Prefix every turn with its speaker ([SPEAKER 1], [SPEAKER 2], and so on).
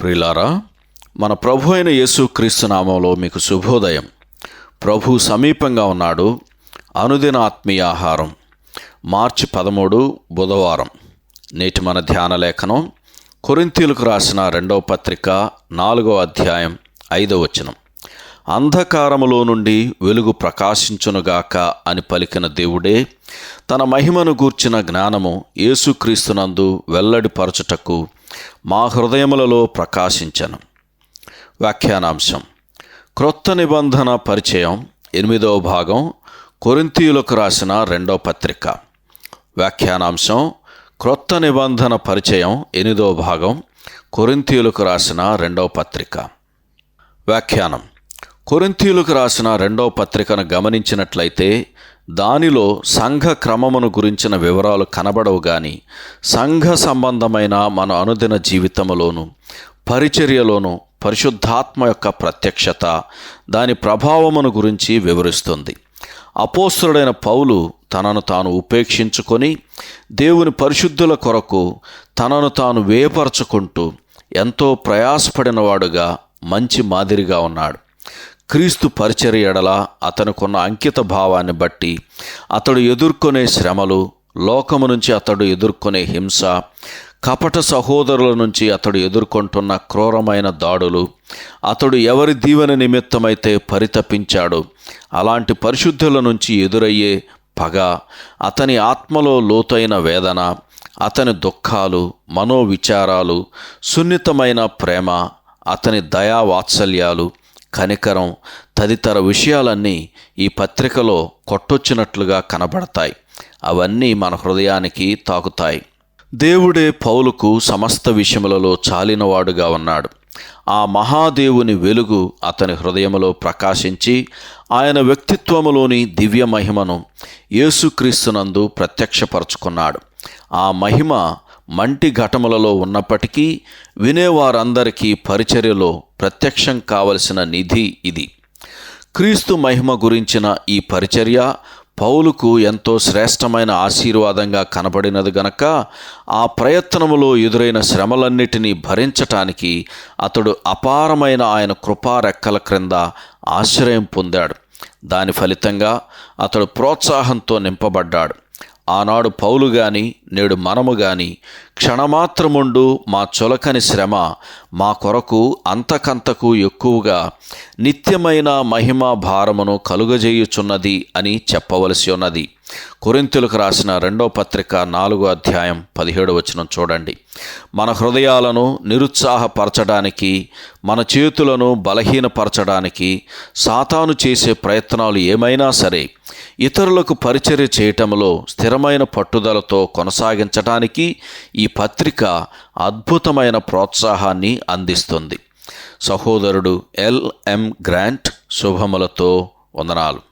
[SPEAKER 1] ప్రిలారా మన ప్రభు అయిన యేసుక్రీస్తు నామంలో మీకు శుభోదయం. ప్రభు సమీపంగా ఉన్నాడు. అనుదిన ఆత్మీయ ఆహారం. మార్చి పదమూడు బుధవారం. నేటి మన ధ్యాన లేఖనం కొరింతీలకు రాసిన రెండవ పత్రిక నాలుగో అధ్యాయం ఐదవ వచనం. అంధకారములో నుండి వెలుగు ప్రకాశించునుగాక అని పలికిన దేవుడే తన మహిమను గూర్చిన జ్ఞానము యేసుక్రీస్తునందు వెల్లడిపరచుటకు మా హృదయములలో ప్రకాశించను. వ్యాఖ్యానాంశం. క్రొత్త నిబంధన పరిచయం ఎనిమిదవ భాగం కొరింతీయులకు రాసిన రెండవ పత్రిక. వ్యాఖ్యానాంశం. క్రొత్త నిబంధన పరిచయం ఎనిమిదవ భాగం కొరింతీయులకు రాసిన రెండవ పత్రిక. వ్యాఖ్యానం. కొరింతీయులకు రాసిన రెండవ పత్రికను గమనించినట్లయితే దానిలో సంఘ క్రమమును గురించిన వివరాలు కనబడవు గాని సంఘ సంబంధమైన మన అనుదిన జీవితములోను పరిచర్యలోను పరిశుద్ధాత్మ యొక్క ప్రత్యక్షత దాని ప్రభావమును గురించి వివరిస్తుంది. అపోస్తుడైన పౌలు తనను తాను ఉపేక్షించుకొని దేవుని పరిశుద్ధుల కొరకు తనను తాను వేపరచుకుంటూ ఎంతో ప్రయాసపడినవాడుగా మంచి మాదిరిగా ఉన్నాడు. క్రీస్తు పరిచర్య ఎడల అతనుకున్న అంకిత భావాన్ని బట్టి అతడు ఎదుర్కొనే శ్రమలు లోకము నుంచి అతడు ఎదుర్కొనే హింస కపట సహోదరుల నుంచి అతడు ఎదుర్కొంటున్న క్రూరమైన దాడులు అతడు ఎవరి దీవెన నిమిత్తమైతే పరితపించాడో అలాంటి పరిశుద్ధుల నుంచి ఎదురయ్యే పగ అతని ఆత్మలో లోతైన వేదన అతని దుఃఖాలు మనోవిచారాలు సున్నితమైన ప్రేమ అతని దయా వాత్సల్యాలు కనికరం తదితర విషయాలన్నీ ఈ పత్రికలో కొట్టొచ్చినట్లుగా కనబడతాయి. అవన్నీ మన హృదయానికి తాకుతాయి. దేవుడే పౌలుకు సమస్త విషయములలో చాలినవాడుగా ఉన్నాడు. ఆ మహాదేవుని వెలుగు అతని హృదయములో ప్రకాశించి ఆయన వ్యక్తిత్వములోని దివ్య మహిమను యేసుక్రీస్తునందు ప్రత్యక్షపరచుకున్నాడు. ఆ మహిమ మంటి ఘటములలో ఉన్నప్పటికీ వినేవారందరికీ పరిచర్యలో ప్రత్యక్షం కావలసిన నిధి ఇది. క్రీస్తు మహిమ గురించిన ఈ పరిచర్య పౌలుకు ఎంతో శ్రేష్టమైన ఆశీర్వాదంగా కనబడినది గనక ఆ ప్రయత్నములో ఎదురైన శ్రమలన్నిటినీ భరించటానికి అతడు అపారమైన ఆయన కృపారెక్కల క్రింద ఆశ్రయం పొందాడు. దాని ఫలితంగా అతడు ప్రోత్సాహంతో నింపబడ్డాడు. ఆనాడు పౌలు గాని నేడు మనము గాని క్షణమాత్రముండు మా చొలకని శ్రమ మా కొరకు అంతకంతకు ఎక్కువగా నిత్యమైన మహిమ భారమును కలుగజేయుచున్నది అని చెప్పవలసి ఉన్నది. కొరింతులకు రాసిన రెండో పత్రిక నాలుగో అధ్యాయం పదిహేడు వచనం చూడండి. మన హృదయాలను నిరుత్సాహపరచడానికి మన చేతులను బలహీనపరచడానికి సాతాను చేసే ప్రయత్నాలు ఏమైనా సరే ఇతరులకు పరిచర్య చేయటంలో స్థిరమైన పట్టుదలతో కొనసాగించటానికి ఈ పత్రిక అద్భుతమైన ప్రోత్సాహాన్ని అందిస్తుంది. సహోదరుడు ఎల్ఎం గ్రాంట్ శుభములతో వందనాలు.